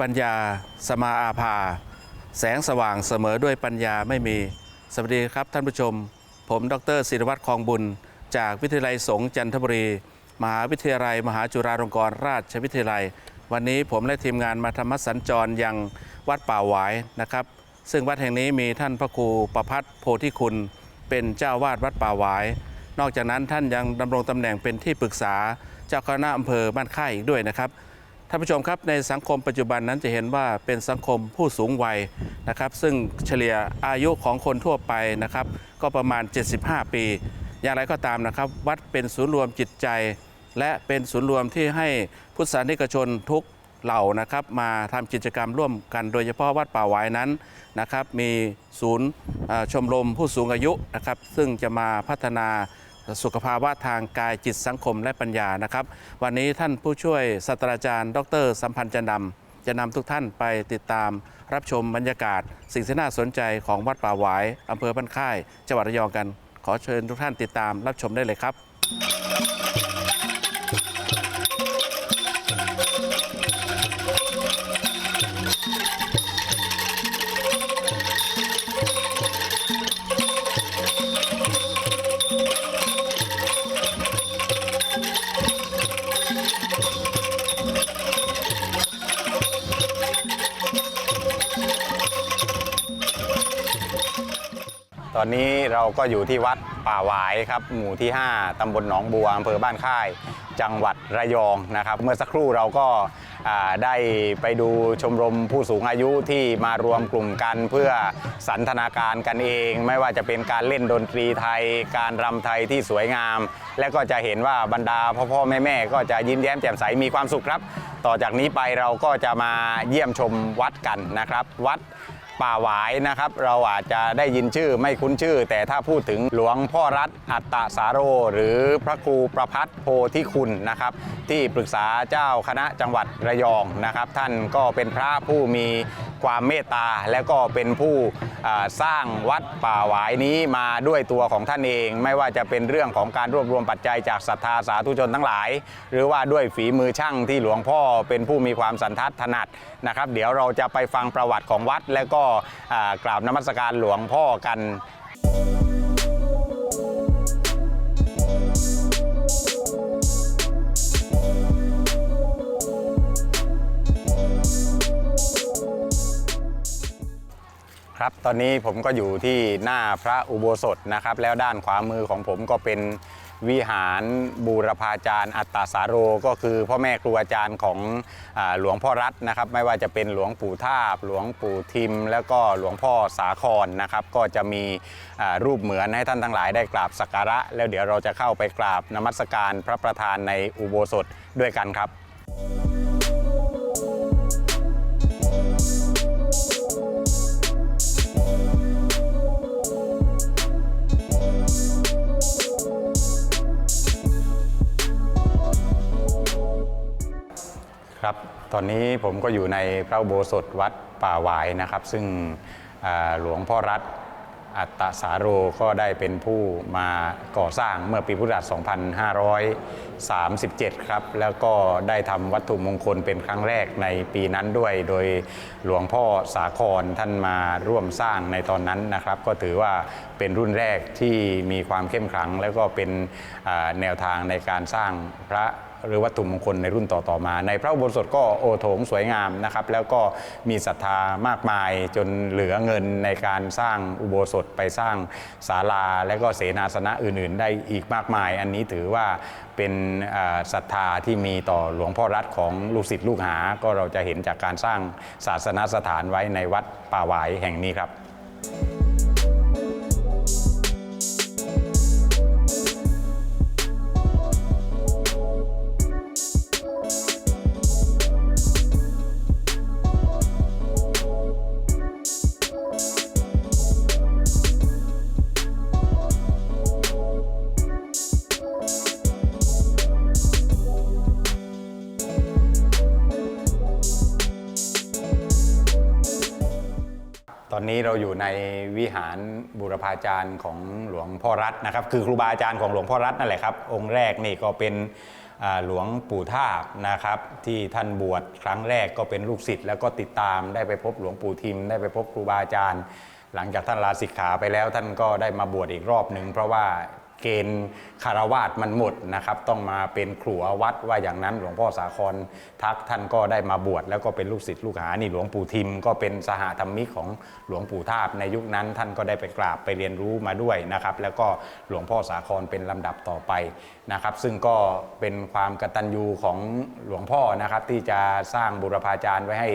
ปัญญาสมาอาภา แสงสว่างเสมอด้วยปัญญาไม่มี สวัสดีครับท่านผู้ชม ผมดรศิรวัตรคลองบุญ จากวิทยาลัยสงฆ์จันทบุรี มหาวิทยาลัย มหาจุฬาลงกรณราชวิทยาลัย วันนี้ผมและทีมงานมาธรรมสัญจรยังวัดป่าหวายนะครับ ซึ่งวัดแห่งนี้มีท่านพระครูประพัฒโพธิคุณ เป็นเจ้าวาดวัดป่าหวาย นอกจากนั้นท่านยังดำรงตำแหน่งเป็นที่ปรึกษาเจ้าคณะอำเภอบ้านค่ายอีกด้วยนะครับ ท่านผู้ชมครับในสังคมปัจจุบันนั้นจะเห็นว่าเป็นสังคมผู้สูงวัยนะครับ ซึ่งเฉลี่ยอายุของคนทั่วไปนะครับ ก็ประมาณ 75 ปี อย่างไรก็ตามนะครับ วัดเป็นศูนย์รวมจิตใจ และเป็นศูนย์รวมที่ให้พุทธศาสนิกชนทุกเหล่านะครับมาทำกิจกรรมร่วมกันโดยเฉพาะวัดป่าหวายนั้นนะครับ มีศูนย์ชมรมผู้สูงอายุนะครับ ซึ่งจะมาพัฒนา สุขภาวะทางกายจิตสังคมและปัญญานะครับ วันนี้ท่านผู้ช่วยศาสตราจารย์ ดร สัมพันธ์จันดำจะนำทุกท่านไปติดตามรับชมบรรยากาศ สิ่งที่น่าสนใจของวัดป่าหวายอำเภอบ้านค่าย จังหวัดระยองกัน ขอเชิญทุกท่านติดตามรับชมได้เลยครับ อนนี้เราก็อยู่ที่วัดป่าหวายครับ หมู่ที่ 5ตำบลหนองบัวอำเภอบ้านค่าย จังหวัดระยองนะครับ เมื่อสักครู่เราก็ได้ไปดูชมรมผู้สูงอายุที่มารวมกลุ่มกันเพื่อสันทนาการกันเอง ไม่ว่าจะเป็นการเล่นดนตรีไทย การรำไทยที่สวยงาม และก็จะเห็นว่าบรรดาพ่อพ่อแม่แม่ก็จะยิ้มแย้มแจ่มใสมีความสุขครับ ต่อจากนี้ไปเราก็จะมาเยี่ยมชมวัดกันนะครับ วัด ป่าหวายนะครับ เราอาจจะได้ยินชื่อไม่คุ้นชื่อ แต่ถ้าพูดถึงหลวงพ่อรัฐอัตตสาโร หรือพระครูประพัฒโพธิคุณนะครับ ที่ปรึกษาเจ้าคณะจังหวัดระยองนะครับ ท่านก็เป็นพระผู้มี ความเมตตา และก็เป็นผู้สร้างวัดป่าหวายนี้มาด้วยตัวของท่านเอง ไม่ว่าจะเป็นเรื่องของการรวบรวมปัจจัยจากศรัทธาสาธุชนทั้งหลาย หรือว่าด้วยฝีมือช่างที่หลวงพ่อเป็นผู้มีความสันทัดถนัดนะครับ เดี๋ยวเราจะไปฟังประวัติของวัดและก็กราบนมัสการหลวงพ่อกัน ครับ ตอนนี้ผมก็อยู่ที่หน้าพระอุโบสถนะครับ แล้วด้านขวามือของผมก็เป็นวิหารบูรพาจารย์ อัตตาสาโร ก็คือพ่อแม่ครูอาจารย์ของอหลวงพ่อรัตน์นะครับ ไม่ว่าจะเป็นหลวงปู่ทาบหลวงปู่ทิม แล้วก็หลวงพ่อสาครนนะครับ ก็จะมีรูปเหมือนให้ท่านทั้งหลายได้กราบสักการะ แล้วเดี๋ยวเราจะเข้าไปกราบนมัสการพระประธานในอุโบสถด้วยกันครับ ครับ ตอนนี้ผมก็อยู่ในพระอุโบสถวัดป่าหวายนะครับ ซึ่งหลวงพ่อรัฐอัตตสาโรก็ได้เป็นผู้มาก่อสร้างเมื่อปีพุทธศักราช 2537 ครับ แล้วก็ได้ทำวัตถุมงคลเป็นครั้งแรกในปีนั้นด้วย โดยหลวงพ่อสาครท่านมาร่วมสร้างในตอนนั้นนะครับ ก็ถือว่าเป็นรุ่นแรกที่มีความเข้มขลัง แล้วก็เป็นแนวทางในการสร้างพระ หรือวัตถุมงคลในรุ่นต่อๆมา ในพระอุโบสถก็โอโถงสวยงามนะครับแล้วก็มีศรัทธามากมายจนเหลือเงินในการสร้างอุโบสถไปสร้างศาลา และก็เสนาสนะอื่น ๆ ได้อีกมากมาย อันนี้ถือว่าเป็นศรัทธาที่มีต่อหลวงพ่อรัฐของลูกศิษย์ลูกหา ก็เราจะเห็นจากการสร้างศาสนสถานไว้ในวัดป่าหวายแห่งนี้ครับ เราอยู่ในวิหารบูรพาจารย์ของหลวงพ่อรัตน์นะครับ คือครูบาอาจารย์ของหลวงพ่อรัตน์นั่นแหละครับ องค์แรกนี่ก็เป็นหลวงปู่ท่าบนะครับ ที่ท่านบวชครั้งแรกก็เป็นลูกศิษย์แล้วก็ติดตามได้ไปพบหลวงปู่ทิม ได้ไปพบครูบาอาจารย์ หลังจากท่านลาสิกขาไปแล้วท่านก็ได้มาบวชอีกรอบหนึ่งเพราะว่า เกณฑ์คารวาสมันหมดนะครับ ต้องมาเป็นครัววัดว่าอย่างนั้นหลวงพ่อสาครทักท่านก็ได้มาบวชแล้วก็เป็นลูกศิษย์ลูกหานี่หลวงปู่ทิม ก็เป็นสหธรรมิกของหลวงปู่ทาบในยุคนั้น ท่านก็ได้ไปกราบไปเรียนรู้มาด้วยนะครับ แล้วก็หลวงพ่อสาครเป็นลำดับต่อไปนะครับ ซึ่งก็เป็นความกตัญญูของหลวงพ่อนะครับที่จะสร้างบุรพาจารย์ไว้ให้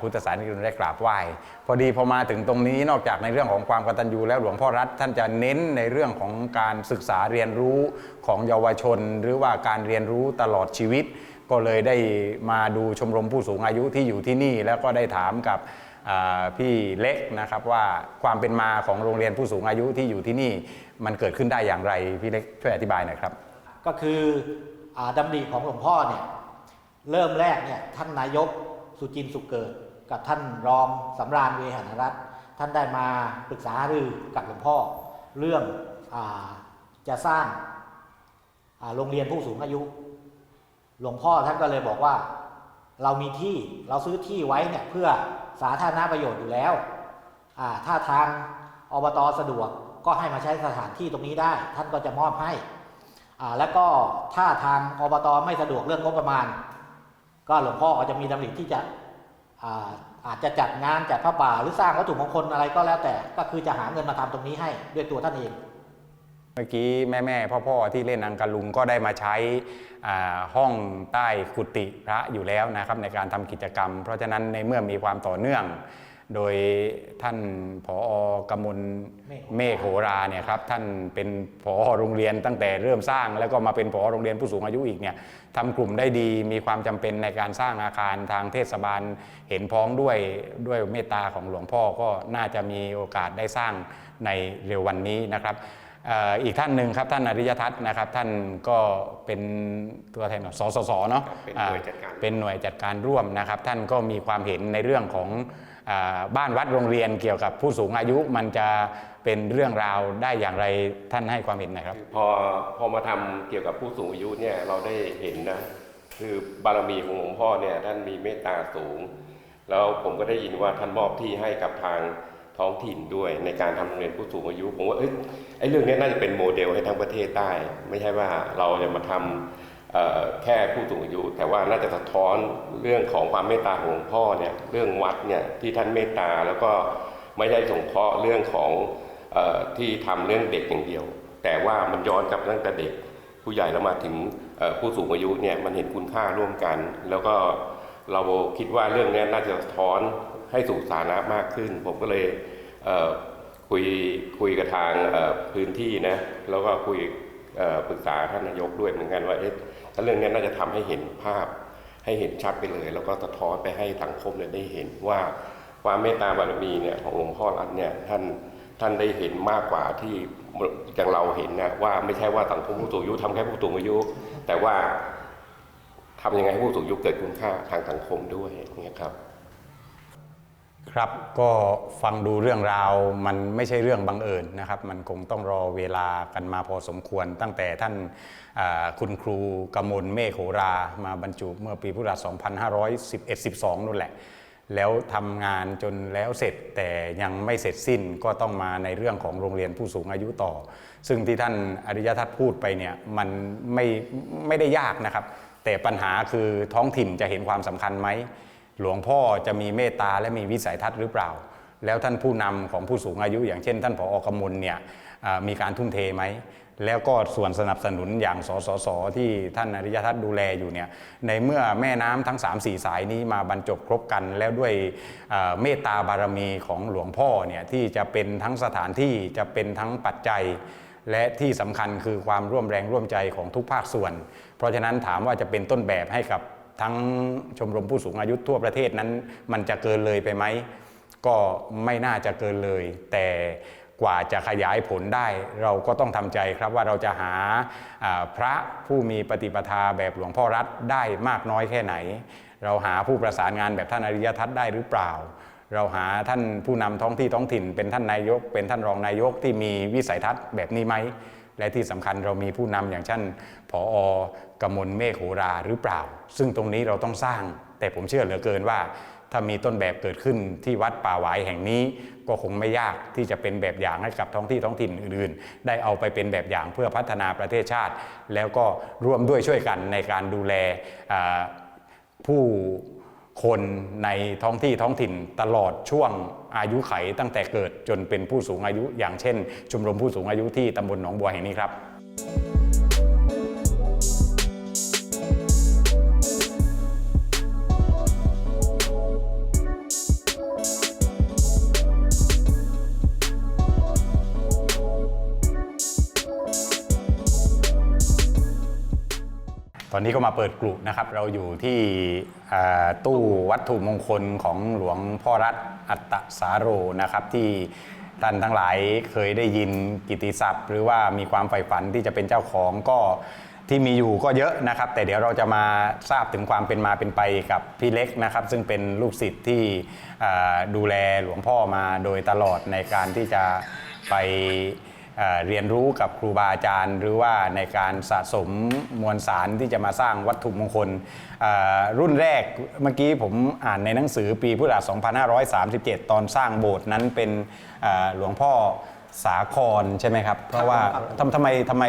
พุทธศาสนิกชนได้กราบไหว้พอดีพอมาถึงตรงนี้นอกจากในเรื่องของความกตัญญูแล้วหลวงพ่อรัฐท่านจะเน้นในเรื่องของการศึกษาเรียนรู้ของเยาวชน หรือว่าการเรียนรู้ตลอดชีวิต ก็เลยได้มาดูชมรมผู้สูงอายุที่อยู่ที่นี่ แล้วก็ได้ถามกับพี่เล็กนะครับว่าความเป็นมาของโรงเรียนผู้สูงอายุที่อยู่ที่นี่ มันเกิดขึ้นได้อย่างไรพี่เล็กช่วยอธิบายหน่อยครับ ก็คืออาดำริของหลวงพ่อเนี่ยเริ่มแรกเนี่ยท่านนายกสุจินต์สุเกิด กับท่านรองสำราญเวหานรัตน์ท่านได้มาปรึกษาหารือกับหลวงพ่อ เรื่องอาจะสร้างโรงเรียนผู้สูงอายุ หลวงพ่อท่านก็เลยบอกว่า เรามีที่เราซื้อที่ไว้เนี่ยเพื่อสาธารณประโยชน์อยู่แล้วถ้าทางอบตสะดวกก็ให้มาใช้สถานที่ตรงนี้ได้ ท่านก็จะมอบให้แล้วก็ถ้าทางอบตไม่สะดวกเรื่องงบประมาณ ก็หลวงพ่อก็จะมีดำริที่จะ อาจจะจัดงานจัดพระป่าหรือสร้างวัตถุมงคลอะไรก็แล้วแต่ ก็คือจะหาเงินมาทำตรงนี้ให้ด้วยตัวท่านเอง เมื่อกี้แม่แม่พ่อพ่อๆที่เล่นอังกะลุงก็ได้มาใช้ห้องใต้กุฏิพระอยู่แล้วนะครับในการทำกิจกรรม เพราะฉะนั้นในเมื่อมีความต่อเนื่อง โดยท่านผอกมลเมฆเมฆโหราเนี่ยครับท่านเป็นผอโรงเรียนตั้งแต่เริ่มสร้าง แล้วก็มาเป็นผอโรงเรียนผู้สูงอายุอีกเนี่ยทำกลุ่มได้ดีมีความจำเป็นในการสร้างอาคารทางเทศบาลเห็นพ้องด้วยด้วยเมตตาของหลวงพ่อก็น่าจะมีโอกาสได้สร้างในเร็ววันนี้นะครับเอ่ออีกท่านหนึ่งครับท่านอริยทัศน์นะครับท่านก็เป็นตัวแทนของสสสเนาะเป็นหน่วยจัดการอ่เป็นหน่วยจัดการร่วมนะครับ ท่านก็มีความเห็นในเรื่องของอา บ้านวัดโรงเรียนเกี่ยวกับผู้สูงอายุมันจะเป็นเรื่องราวได้อย่างไรท่านให้ความเห็นหน่อยครับ พอพอมาทำเกี่ยวกับผู้สูงอายุเนี่ยเราได้เห็นนะคือบารมีของหลวงพ่อเนี่ยท่านมีเมตตาสูง แล้วผมก็ได้ยินว่าท่านมอบที่ให้กับทางท้องถิ่นด้วยในการทำโรงเรียนผู้สูงอายุผมว่าเอ้ยไอ้เรื่องนี้น่าจะเป็นโมเดลให้ทั้งประเทศได้ ไม่ใช่ว่าเราจะมาทำเอ่อ แค่ผู้สูงอายุ แต่ว่าน่าจะสะท้อนเรื่องของความเมตตาของหลวงพ่อเนี่ยเรื่องวัดเนี่ยที่ท่านเมตตาแล้วก็ไม่ได้สงเคราะห์เรื่องของออที่ทำเรื่องเด็กอย่างเดียว แต่ว่ามันย้อนกลับตั้งแต่เด็กผู้ใหญ่แล้วมาถึงผู้สูงอายุเนี่ยมันเห็นคุณค่าร่วมกัน แล้วก็เราคิดว่าเรื่องนี้น่าจะสะท้อนให้สู่สาธารณะมากขึ้น ผมก็เลยเคุยคุยกับทางพื้นที่นะแล้วก็คุยปรึกษาท่านนายกด้วยเหมือนกันว่าเอ๊ะ ถ้าเรื่องนี้น่าจะทำให้เห็นภาพให้เห็นชัดไปเลย แล้วก็สะท้อนไปให้สังคมเนี่ยได้เห็นว่าความเมตตาบารมีเนี่ยของหลวงพ่อรัตน์เนี่ยท่านท่านได้เห็นมากกว่าที่อย่างเราเห็นนะว่าไม่ใช่ว่าสังคมผู้สูงอายุทำแค่ผู้สูงอายุ แต่ว่าทำยังไงให้ผู้สูงอายุเกิดคุณค่าทางสังคมด้วยเนี่ยครับ ครับก็ฟังดูเรื่องราวมันไม่ใช่เรื่องบังเอิญนะครับ มันคงต้องรอเวลากันมาพอสมควร ตั้งแต่ท่านคุณครูกมลเมฆโหรามาบรรจุเมื่อปีพุทธศักราช2511-12นู่นแหละ แล้วทำงานจนแล้วเสร็จแต่ยังไม่เสร็จสิ้นก็ต้องมาในเรื่องของโรงเรียนผู้สูงอายุต่อ ซึ่งที่ท่านอริยทัศน์พูดไปเนี่ยมันไม่ไม่ได้ยากนะครับ แต่ปัญหาคือท้องถิ่นจะเห็นความสำคัญไหม หลวงพ่อจะมีเมตตาและมีวิสัยทัศน์หรือเปล่า แล้วท่านผู้นำของผู้สูงอายุ อย่างเช่น ท่านผออกมลเนี่ยมีการทุ่มเทไหมแล้วก็ส่วนสนับสนุนอย่างสสสที่ท่านอริยทัศน์ดูแลอยู่เนี่ยในเมื่อแม่น้ำทั้ง 3-4 สายนี้มาบรรจบครบกัน แล้วด้วยเมตตาบารมีของหลวงพ่อเนี่ยที่จะเป็นทั้งสถานที่จะเป็นทั้งปัจจัย และที่สำคัญคือความร่วมแรงร่วมใจของทุกภาคส่วน เพราะฉะนั้นถามว่าจะเป็นต้นแบบให้กับ ทั้งชมรมผู้สูงอายุทั่วประเทศนั้น มันจะเกินเลยไปไหมก็ไม่น่าจะเกินเลย แต่กว่าจะขยายผลได้ เราก็ต้องทำใจครับว่าเราจะหาาพระผู้มีปฏิปทาแบบหลวงพ่อรัฐได้มากน้อยแค่ไหน เราหาผู้ประสานงานแบบท่านอริยทัศน์ได้หรือเปล่า เราหาท่านผู้นำท้องที่ท้องถิ่น เป็นท่านนายก เป็นท่านรองนายกที่มีวิสัยทัศน์แบบนี้ไหม และที่สำคัญเรามีผู้นำอย่างเช่นผออกมลเมฆโหราหรือเปล่า ซึ่งตรงนี้เราต้องสร้าง แต่ผมเชื่อเหลือเกินว่า ถ้ามีต้นแบบเกิดขึ้นที่วัดป่าหวายแห่งนี้ ก็คงไม่ยากที่จะเป็นแบบอย่างให้กับท้องที่ท้องถิ่นอื่น ๆ ได้เอาไปเป็นแบบอย่างเพื่อพัฒนาประเทศชาติ แล้วก็ร่วมด้วยช่วยกันในการดูแลผู้ คนในท้องที่ท้องถิ่นตลอดช่วงอายุไขตั้งแต่เกิดจนเป็นผู้สูงอายุ อย่างเช่น ชมรมผู้สูงอายุที่ตำบลหนองบัวแห่งนี้ครับ ตอนนี้ก็มาเปิดกลุ่มนะครับ เราอยู่ที่ตู้วัตถุมงคลของหลวงพ่อรัตอัตตสาโรนะครับที่ท่านทั้งหลายเคยได้ยินกิติศัพท์ หรือว่ามีความใฝ่ฝันที่จะเป็นเจ้าของก็ที่มีอยู่ก็เยอะนะครับ แต่เดี๋ยวเราจะมาทราบถึงความเป็นมาเป็นไปกับพี่เล็กนะครับ ซึ่งเป็นลูกศิษย์ที่ดูแลหลวงพ่อมาโดยตลอดในการที่จะไป เอ่อเรียนรู้กับครูบาอาจารย์ หรือว่าในการสะสมมวลสารที่จะมาสร้างวัตถุมงคลเอ่อรุ่นแรกเมื่อกี้ผมอ่านในหนังสือปีพุทธศักราช 2537 ตอนสร้างโบสถ์นั้นเป็นเอ่อหลวงพ่อสาครใช่ไหมครับ เพราะว่าครับทำทำไมทำไม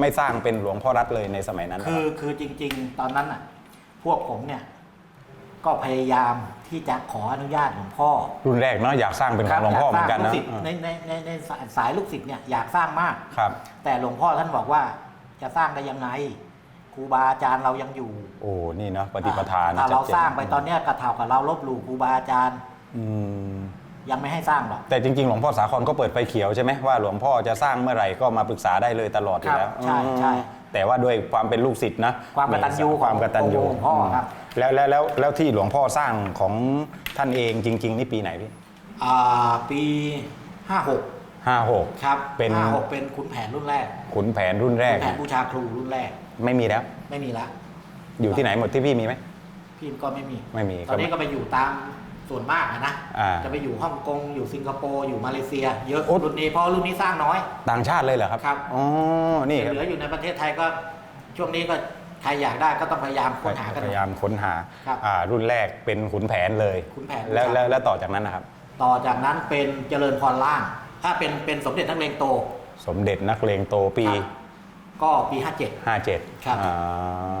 ไม่สร้างเป็นหลวงพ่อรัตน์เลยในสมัยนั้นนะคืคอรับคือจริง ๆ ตอนนั้นอะพวกผมเนี่ย ก็พยายามที่จะขออนุญาตหลวงพ่อรุ่นแรกเนาะอยากสร้างเป็นของหลวงพ่อเหมือนกันยานะสร้างลูกศิษย์ในในในในสายสายลูกศิษย์เนี่ยอยากสร้างมาก ครับ แต่หลวงพ่อท่านบอกว่าจะสร้างได้ยังไงครูบาอาจารย์เรายังอยู่โอ้นี่เนาะปฏิปทานถ้าเราชัดจนสร้างไปตอนเนี้ยกระเท่ากับเราลบหลู่ครูบาอาจารย์ อืมยังไม่ให้สร้างหรอก แต่จริงๆ หลวงพ่อสาครก็เปิดไฟเขียวใช่ไหมว่าหลวงพ่อจะสร้างเมื่อไหร่ก็มาปรึกษาได้เลยตลอดอยู่แล้วครับใช่ใช่ แต่ว่าด้วยความเป็นลูกศิษย์นะความกตัญญูความกตัญญูของหลวงพ่อครับ แล้วแล้วแล้วแล้วที่หลวงพ่อสร้างของท่านเองจริง ๆ นี่ปีไหนพี่อ่าปีห้าหกห้าหก ครับเป็น ห้าหกเป็นขุนแผนรุ่นแรกขุนแผนรุ่นแรขุก นแผนบูชาครูรุ่นแรกไม่มีแล้ว ไม่มีละอยู่ที่ไหนหมดที่พี่มีไหม พี่ก็ไม่มี ไม่มีตอนนี้ก็ไปอยู่ตาม ส่วนมากอะนะ อ่า จะไปอยู่ฮ่องกง อยู่สิงคโปร์ อยู่มาเลเซีย เยอะโอ้รุ่นนี้เพราะรุ่นนี้สร้างน้อย ต่างชาติเลยเหรอครับ ครับ อ๋อ นี่ครับเหลืออยู่ในประเทศไทยก็ช่วงนี้ก็ใครอยากได้ก็ต้องพยายามค้นหากัน พยายามค้นหาครับอ่ารุ่นแรกเป็นขุนแผนเลยขุนแผนแล้วครับ แล้วแล้วต่อจากนั้นนะครับ ต่อจากนั้นเป็นเจริญพรล่าง ถ้าเป็นเป็นสมเด็จนักเลงโตสมเด็จนักเลงโตปี ครับก็ปี 57 57ครับอ่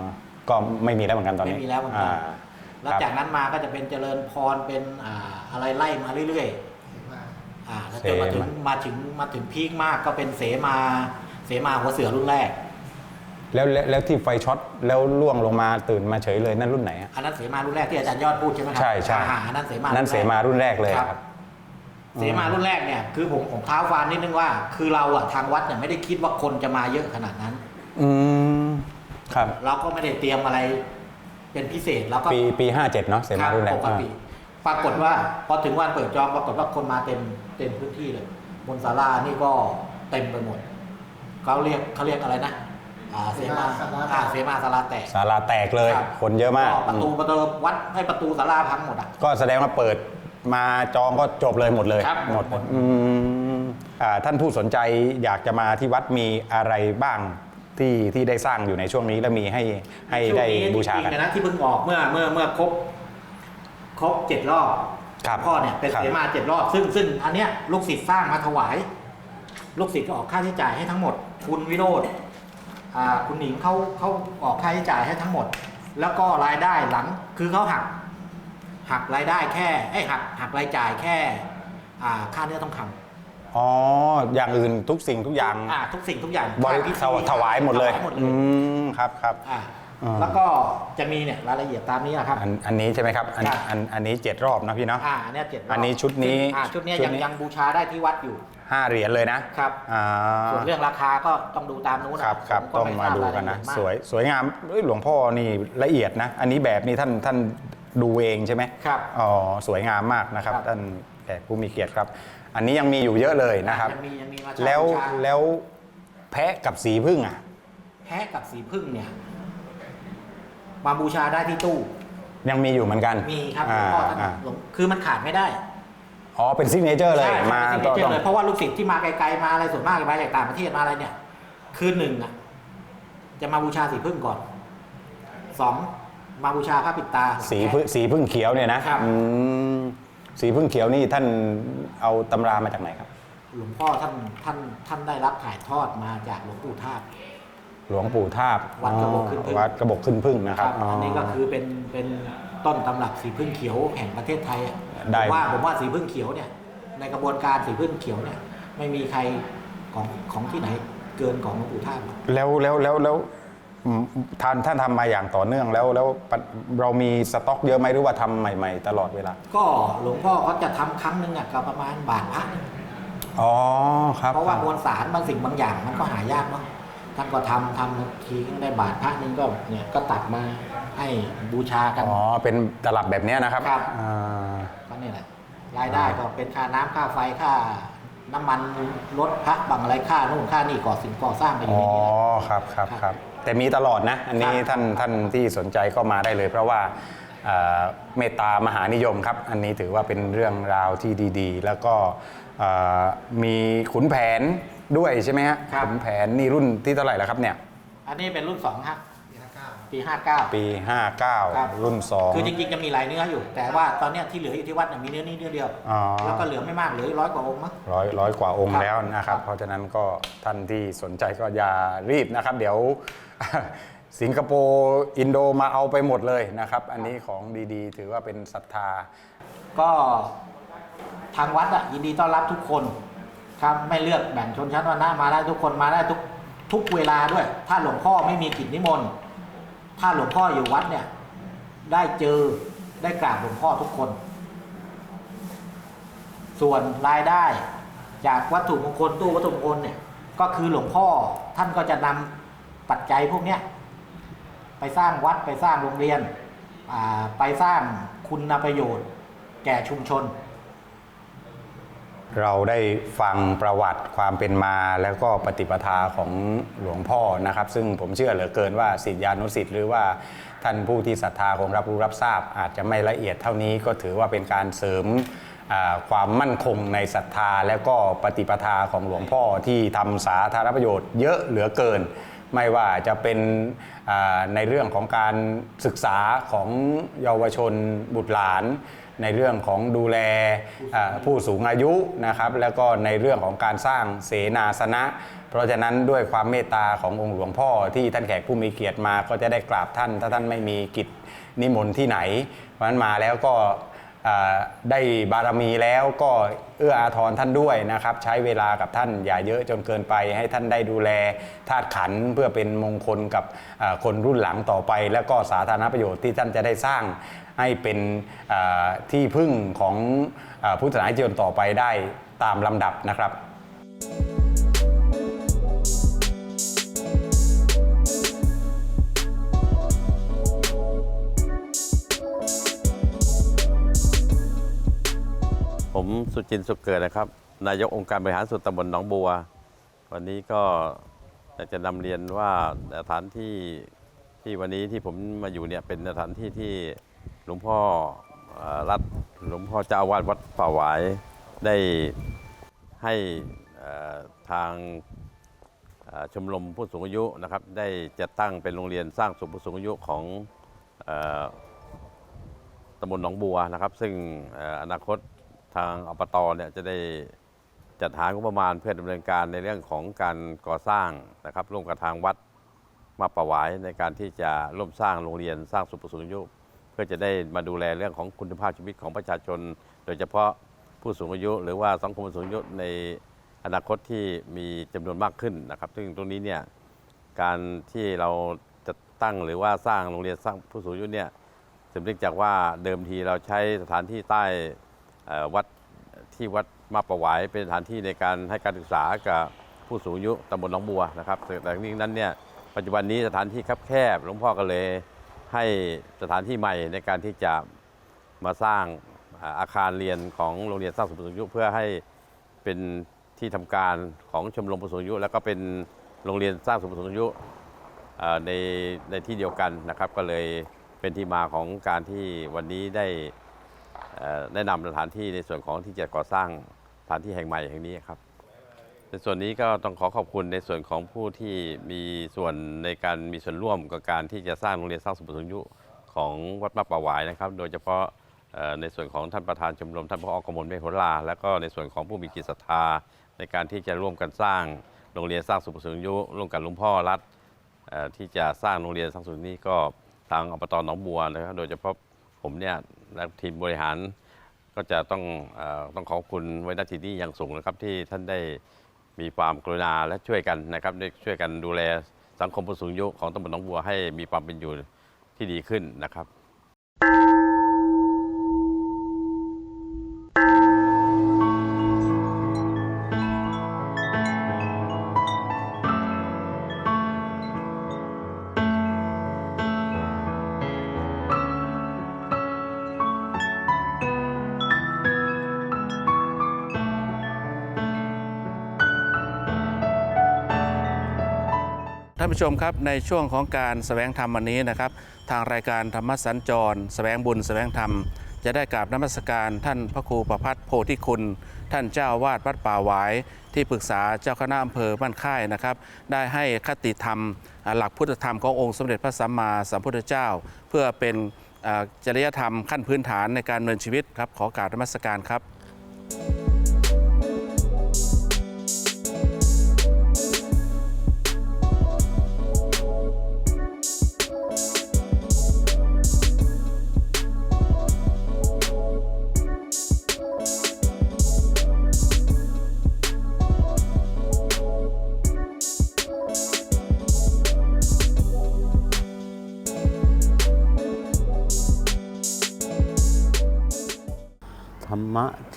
าก็ไม่มีแล้วเหมือนกันตอนนี้ไม่มีแล้วเหมือนกันา แล้วครับจากนั้นมาก็จะเป็นเจริญพรเป็นอ่าอะไรไล่มาเรื่อยๆอ่าแล้วจนมาถึงเสมามาถึงมาถึงพีคมากก็เป็นเสมาเสมาหัวเสือรุ่นแรก แล้วแล้วแล้วที่ไฟช็อตแล้วล่วงลงมาตื่นมาเฉยเลยนั่นรุ่นไหนอะอันนั้นเสมารุ่นแรกที่อาจารย์ยอดพูดใช่ไหมครัใช่ใช่อ่าอันนั้นเสมานั่นเสมารุ่นแรกเลยครับครับ เสมารุ่นแรกเนี่ยคือผมผมเท้าความนิดนึงว่า คือเราอะทางวัดเนี่ยไม่ได้คิดว่าคนจะมาเยอะขนาดนั้น อืมครับ เราก็ไม่ได้เตรียมอะไร เป็นพิเศษแล้วก็ปีปี57เนาะเสมารุ่นแรกปกติปรากฏว่าพอถึงวันเปิดจองปรากฏว่าคนมาเต็มเต็มพื้นที่เลย บนศาลานี่ก็เต็มไปหมดเขาเรียกเขาเรียกอะไรนะอ่าเสมาอ่าเสมาศาลาแตกศาลาแตกเลยครับคนเยอะมากประตูประตูวัดให้ประตูศาลาพังหมดอะก็แสดงว่าเปิดมาจองก็จบเลยหมดเลยครับหมดหมดอืมอ่าท่านผู้สนใจอยากจะมาที่วัดมีอะไรบ้าง ที่ที่ได้สร้างอยู่ในช่วงนี้และมีให้ให้ได้ช่วงนี้บูชาจริกังนๆนะที่เพิ่งออกเมื่อเมื่อเมื่อครบครบเจ็ดรอบครับพ่อเนี่ยเป็นครับ เสมาเจ็ดรอบ ซึ่งซึ่งอันเนี้ยลูกศิษย์สร้างมาถวาย ลูกศิษย์ก็ออกค่าใช้จ่ายให้ทั้งหมด คุณวิโรธอ่าคุณหนิงเขาเขาออกค่าใช้จ่ายให้ทั้งหมด แล้วก็รายได้หลังคือเขาหัก หักรายได้แค่ไอ้ยหักหักรายจ่ายแค่อ่าค่าเนื้อทองคำ อ๋อ อย่างอื่นทุกสิ่งทุกอย่างอ่าทุกสิ่งทุกอย่างบริค่าพิธีถวายหมดเลยถวายหมดเลอืยมครับครับ อ่าอ่าแล้วก็จะมีเนี่ยรายละเอียดตามนี้นะครับ อันอันนี้ใช่ไหมครับอันครับ อันอันนี้เจ็ดรอบนะพี่เนาะ อ่าเนี่ยเจ็ดรบอันนี้ชุดนี้อ่าชุดเนี้ยชุดยังนี้ ยังบูชาได้ที่วัดอยู่ห้าเหรียญเลยนะครับ อ่าส่วนเรื่องราคาก็ต้องดูตามนู้นนะครับครับผก็ต้องไทมาบดูรยลกันนะเอียดมากสวยสวยงามเอ้ยหลวงพ่อนี่ละเอียดนะ อันนี้แบบนี้ท่านท่านดูเองใช่ไหม ครับ อ๋อสวยงามมากนะครับครับ ท่านแขกผู้มีเกียรติครับ อันนี้ยังมีอยู่เยอะเลยนะครับ ยังมียังมีมาเช่าแล้วบูชาแล้วแพะกับสีพึ่งอะ แพะกับสีพึ่งเนี่ย มาบูชาได้ที่ตู้ ยังมีอยู่เหมือนกันมีครับหลอ่าวงพ่อท่านอ่าหลวงคือมันขาดไม่ได้อ๋อเป็นซิกเนเจอร์เลยใช่มาเป็นต้ซิองกเนเจอร์เลยเพราะว่าลูกศิษย์ที่มาไกลๆมาอะไรส่วนมากมาจากต่างประเทศมาอะไรเนี่ย คืนหนึ่งอะจะมาบูชาสีพึ่งก่อนสองมาบูชาพระปิดตา สีพึ่งสีพึ่งเขียวเนี่ยนะครับ อืม สีพึ่งเขียวนี่ท่านเอาตำรามาจากไหนครับ หลวงพ่อท่านท่านท่านได้รับถ่ายทอดมาจากหลวงปู่ทาสหลวงปู่ทาบวัดกระบอกขึ้นพึ่ง วัดกระบอกขึ้นพึ่งนะครับอันนี้ก็คือเป็นเป็นต้นตำรับสีพึ่งเขียวแห่งประเทศไทยอะได้ ผมว่าผมว่าสีพึ่งเขียวเนี่ยในกระบวนการสีพึ่งเขียวเนี่ยไม่มีใครของของที่ไหนเกินของหลวงปู่ทาสหรอกแล้วแล้วแล้วแล้วอืม ท่านท่านทำมาอย่างต่อเนื่องแล้วแล้วปะเรามีสต็อกเยอะไหมหรือว่าทำใหม่ ๆ ตลอดเวลา ก็หลวงพ่อเขาจะทำครั้งหนึ่งอะก็ประมาณบาทพระหนึ่งอ๋อครับเพราะว่ามวลสารบางสิ่งบางอย่างมันก็หายากเนาะท่านก็ทำทำทีได้บาทพระหนึงก็เนี่ยก็ตัดมาให้บูชากันอ๋อเป็นตลับแบบเนี้ยนะครับครับอ่าก็นี่แหละรายได้ก็เป็นค่าน้ำค่าไฟค่าน้ำมันรถพระบางอะไรค่านู่นค่านี่ก่อสิ่งก่อสร้างไปออ๋ยู่อในนี้แหละครับครับครับครับ แต่มีตลอดนะ อันนี้ครับท่านท่านที่สนใจก็มาได้เลย เพราะว่าเอ่อเมตตามหานิยมครับ อันนี้ถือว่าเป็นเรื่องราวที่ดีๆ แล้วก็เอ่อมีขุนแผนด้วยใช่ไหมฮะครับ ขุนแผนนี่รุ่นที่เท่าไหร่แล้วครับเนี่ย อันนี้เป็นรุ่นสองฮะปีห้าเก้า ปี ครับ 59 รุ่น 2 คือจริงๆจะมีหลายเนื้ออยู่ แต่ว่าตอนเนี้ยที่เหลืออยู่ที่วัดเนี่ยมีเนื้อนี้เนื้อเดียว อ๋อ แล้วก็เหลือไม่มากเหลือร้อยกว่าองค์มั้ง ร้อยร้อยกว่าองค์ครับแล้วนะครัครับบเพราะฉะนั้นก็ท่านที่สนใจก็อย่ารีบนะครับ เดี๋ยว สิงคโปร์อินโดมาเอาไปหมดเลยนะครับ อันนี้ของดีๆ ถือว่าเป็นศรัทธา ก็ทางวัดอะยินดีต้อนรับทุกคนครับไม่เลือกแบ่งชนชั้นวรรณะมาได้ทุกคนมาได้ทุกทุกเวลาด้วย ถ้าหลวงพ่อไม่มีกิจนิมนต์ถ้าหลวงพ่ออยู่วัดเนี่ย ได้เจอได้กราบหลวงพ่อทุกคน ส่วนรายได้จากวัตถุมงคลตู้วัตถุมงคลเนี่ย ก็คือหลวงพ่อท่านก็จะนำ ปัจจัยพวกเนี้ยไปสร้างวัดไปสร้างโรงเรียน ไปสร้างคุณประโยชน์ แก่ชุมชน เราได้ฟังประวัติความเป็นมาแล้วก็ปฏิปทาของหลวงพ่อนะครับ ซึ่งผมเชื่อเหลือเกินว่าศิษยานุศิษย์หรือว่าท่านผู้ที่ศรัทธาคงรับรู้รับทราบ อาจจะไม่ละเอียดเท่านี้ก็ถือว่าเป็นการเสริมความมั่นคงในศรัทธาแล้วก็ปฏิปทาของหลวงพ่อที่ทำสาธารณประโยชน์เยอะเหลือเกิน ไม่ว่าจะเป็นในเรื่องของการศึกษาของเยาวชนบุตรหลาน ในเรื่องของดูแลผู้สูงอายุนะครับ แล้วก็ในเรื่องของการสร้างเสนาสนะ เพราะฉะนั้นด้วยความเมตตาขององค์หลวงพ่อที่ท่านแขกผู้มีเกียรติมาก็จะได้กราบท่าน ถ้าท่านไม่มีกิจนิมนต์ที่ไหนเพราะนั้นมาแล้วก็ ได้บารมีแล้วก็เอื้ออาทรท่านด้วยนะครับ ใช้เวลากับท่านอย่าเยอะจนเกินไป ให้ท่านได้ดูแลธาตุขันเพื่อเป็นมงคลกับคนรุ่นหลังต่อไป แล้วก็สาธารณประโยชน์ที่ท่านจะได้สร้างให้เป็นที่พึ่งของอพุทธศาสนานิยมต่อไปได้ตามลำดับนะครับ ผมสุจินสุเกิดนะครับ นายกองค์การบริหารส่วนตำบลหนองบัว วันนี้ก็อยากจะนำเรียนว่าสถานที่ที่วันนี้ที่ผมมาอยู่เนี่ยเป็นสถานที่ที่หลวงพ่อรัฐหลวงพ่อเจ้าอาวาสวัดป่าหวายได้ให้ทางชมรมผู้สูงอายุนะครับ ได้จะตั้งเป็นโรงเรียนสร้างสุขผู้สูงอายุของอตำบลหนองบัวนะครับ ซึ่งออนาคต ทางอบตเนี่ยจะได้จัดหางบประมาณเพื่อดำเนินการในเรื่องของการก่อสร้างนะครับร่วมกับทางวัดมาประวายในการที่จะร่วมสร้างโรงเรียนสร้างสุขสูงอายุ เพื่อจะได้มาดูแลเรื่องของคุณภาพชีวิตของประชาชน โดยเฉพาะผู้สูงอายุ หรือว่าสังคมผู้สูงอายุในอนาคตที่มีจำนวนมากขึ้นนะครับ ซึ่งตรงนี้เนี่ยการที่เราจะตั้งหรือว่าสร้างโรงเรียนสร้างผู้สูงอายุเนี่ยสืบเนื่องจากว่าเดิมทีเราใช้สถานที่ใต้ วัดที่วัดมาประวายเป็นสถานที่ในการให้การศึกษากับผู้สูงอายุตำบลหนองบัวนะครับแต่ทั้งนี้นั้นเนี่ยปัจจุบันนี้สถานที่คับแคบหลวงพ่อก็เลยให้สถานที่ใหม่ในการที่จะมาสร้างอาคารเรียนของโรงเรียนสร้างสุขสูงอายุ เพื่อให้เป็นที่ทำการของชมรมผู้สูงอายุ แล้วก็เป็นโรงเรียนสร้างสุขสูงอายุในในที่เดียวกันนะครับ ก็เลยเป็นที่มาของการที่วันนี้ได้ แนะนำสถานที่ในส่วนของที่จะก่อสร้างสถานที่แห่งใหม่แห่งนี้ครับ ในส่วนนี้ก็ต้องขอขอบคุณในส่วนของผู้ที่มีส่วนในการมีส่วนร่วมกับการที่จะสร้างโรงเรียนสร้างสมบูรณ์ยุของวัดมาป่าหวายนะครับ โดยเฉพาะในส่วนของท่านประธานชมรมท่านพออกมลเมฆโหรา แล้วก็ในส่วนของผู้มีจิตศรัทธา ในการที่จะร่วมกันสร้างโรงเรียนสร้างสุขสุนยุร่วมกับหลวงพ่อรัฐที่จะสร้างโรงเรียนสร้างสุนนี้ก็ทางอบตหนองบัวนะครับโดยเฉพาะผมเนี่ย และทีมบริหารก็จะต้องอต้องขอบคุณไว้ณที่นี้อย่างสูงนะครับที่ท่านได้มีความกรุณาและช่วยกันนะครับได้ช่วยกันดูแลสังคมผู้สูงอายุของตำบลหนองบัวให้มีความเป็นอยู่ที่ดีขึ้นนะครับ ผู้ชมครับในช่วงของการแสวงธรรมวันนี้นะครับ ทางรายการธรรมสัญจรแสวงบุญแสวงธรรม จะได้กราบนมัสการท่านพระครูประพัฒโพธิคุณ ท่านเจ้าวาดวัดป่าหวาย ที่ปรึกษาเจ้าคณะอำเภอบ้านค่ายนะครับ ได้ให้คติธรรม หลักพุทธธรรมขององค์สมเด็จพระสัมมาสัมพุทธเจ้า เพื่อเป็นจริยธรรมขั้นพื้นฐานในการดำเนินชีวิตครับขอกราบนมัสการครับ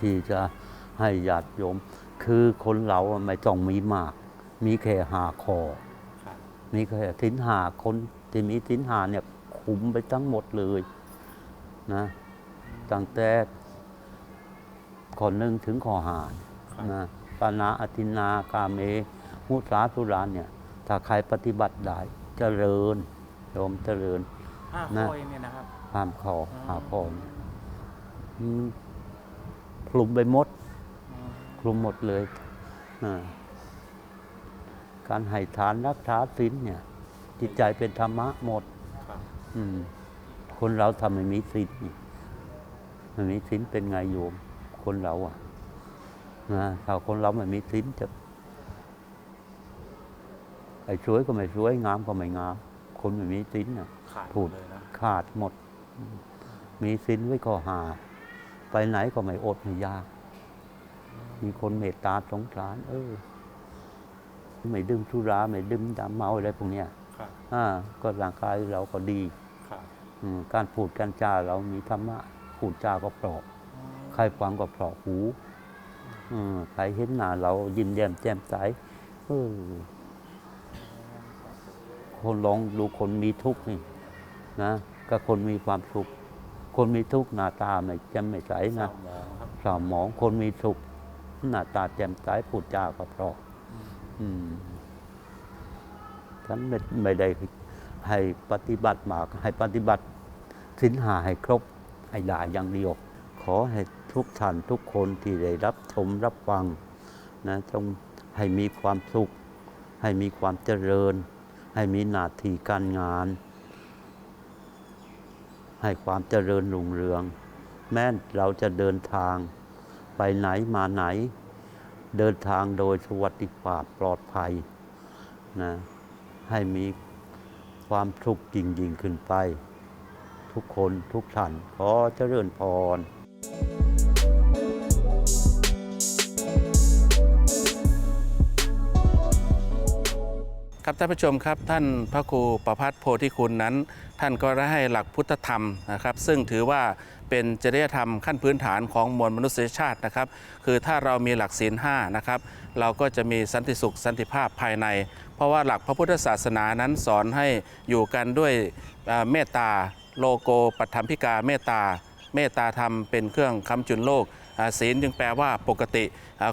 ที่จะให้ญาติโยม คือคนเราอะไม่ต้องมีมาก มีแค่หาคอมีแค่สินหาคนที่มีสินหาเนี่ยคุมไปทั้งหมดเลยนะตั้งแต่ข้อหนึ่งถึงข้อหานะปานาอธินากาเมมุสาสุรานเนี่ย ถ้าใครปฏิบัติได้เจริญโยมเจริญห้านะข้อเองเนี่ยนะครับห้ามคออ๋อหาคอเนี่ยอืม คลุมไปหมด คลุมหมดเลยนะการให้ทานรักษาศีลเนี่ย จิตใจเป็นธรรมะหมดอืมคนเราทำไม่มีศีลนี่ไม่มีศีลเป็นไงโยม คนเราอะนะถ้าคนเราไม่มีศีลจะไอ้สวยก็ไม่สวยงามก็ไม่งาม คนไม่มีศีลน่ะขาดพูดเลยนะขาดหมด มีสินไว้ข้อหา ไปไหนก็ไม่อดไม่ยาก มีคนเมตตาสงสาร เออ ไม่ดื่มสุราไม่ดื่มดำเมาอะไรพวกเนี้ยครับอ่า ก็ร่างกายเราก็ดีครับอืมการพูดการจาเรามีธรรมะพูดจาก็เพราะใครฟังก็เพราะหูอืมใครเห็นหน้าเรายิ้มแย้มแจ่มใสเออคนลองดูคนมีทุกข์นี่นะก็คนมีความสุข คนมีทุกข์หน้าตาไม่แจ่มไม่ใสนะเศร้าหมองคนมีสุขหน้าตาแจ่มใสพูดจาก็เพราะอืมฉันไม่ไม่ได้ให้ปฏิบัติมาก ให้ปฏิบัติสินหาให้ครบให้ได้อย่างเดียว ขอให้ทุกท่านทุกคนที่ได้รับชมรับฟังนะจงให้มีความสุข ให้มีความเจริญ ให้มีหน้าที่การงาน ให้ความเจริญรุ่งเรือง แม้เราจะเดินทางไปไหนมาไหน เดินทางโดยสวัสดิภาพปลอดภัยนะให้มีความทุกขยิ่งยิ่งขึ้นไป ทุกคนทุกท่านขอเจริญพร ครับท่านผู้ชมครับท่านพระครูประพัฒน์โพธิคุณนั้น ท่านก็ได้ให้หลักพุทธธรรมนะครับ ซึ่งถือว่าเป็นจริยธรรมขั้นพื้นฐานของมวลมนุษยชาตินะครับ คือถ้าเรามีหลักศีลห้านะครับ เราก็จะมีสันติสุขสันติภาพภายใน เพราะว่าหลักพระพุทธศาสนานั้นสอนให้อยู่กันด้วยเมตตาโลโกปัฏฐัมพิกาเมตตาเมตตาธรรมเป็นเครื่องค้ำจุนโลกศีลจึงแปลว่าปกติ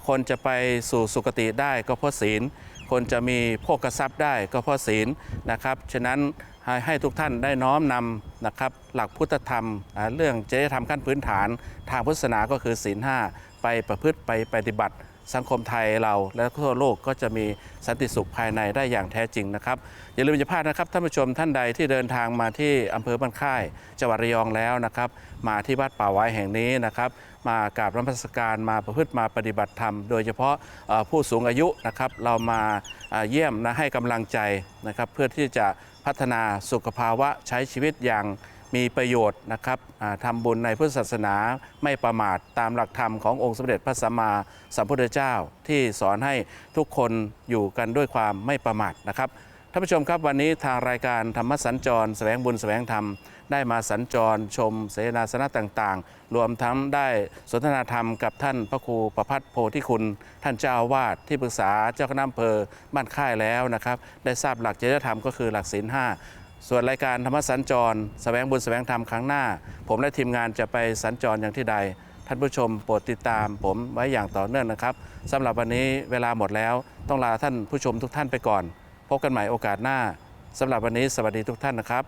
คนจะไปสู่สุคติได้ก็เพราะศีล คนจะมีโภคทรัพย์ได้ก็เพราะศีลนะครับ ฉะนั้นให้ให้ทุกท่านได้น้อมนำนะครับหลักพุทธธรรม เรื่องจริยธรรมขั้นพื้นฐานทางพุทธศาสนาก็คือศีลห้าไปประพฤติไปปฏิบัติสังคมไทยเราและทั่วโลกก็จะมีสันติสุขภายในได้อย่างแท้จริงนะครับ อย่าลืมอย่าพลาดนะครับท่านผู้ชมท่านใดที่เดินทางมาที่อำเภอบ้านค่ายจังหวัดระยองแล้วนะครับ มาที่วัดป่าไว้แห่งนี้นะครับ มากราบนมัสการมาประพฤติมาปฏิบัติธรรม โดยเฉพาะผู้สูงอายุนะครับเรามาเยี่ยมนะให้กำลังใจนะครับเพื่อที่จะพัฒนาสุขภาวะใช้ชีวิตอย่างมีประโยชน์นะครับทำบุญในพุทธศาสนาไม่ประมาทตามหลักธรรมขององค์สมเด็จพระสัมมาสัมพุทธเจ้า ที่สอนให้ทุกคนอยู่กันด้วยความไม่ประมาทนะครับ ท่านผู้ชมครับวันนี้ทางรายการธรรมสัญจรแสวงบุญแสวงธรรม ได้มาสัญจรชมเสนาสนะต่างๆ รวมทั้งได้สนทนาธรรมกับท่านพระครูประพัฒโพธิคุณ ท่านเจ้าวาสที่ปรึกษาเจ้าคณะอำเภอบ้านค่ายแล้วนะครับ ได้ทราบหลักจริยธรรมก็คือหลักศีลห้าส่วนรายการธรรมสัญจรแสวงบุญแสวงธรรมครั้งหน้า ผมและทีมงานจะไปสัญจรอย่างที่ใด ท่านผู้ชมโปรดติดตามผมไว้อย่างต่อเนื่องนะครับสำหรับวันนี้เวลาหมดแล้ว ต้องลาท่านผู้ชมทุกท่านไปก่อน พบกันใหม่โอกาสหน้าสำหรับวันนี้สวัสดีทุกท่านนะครับ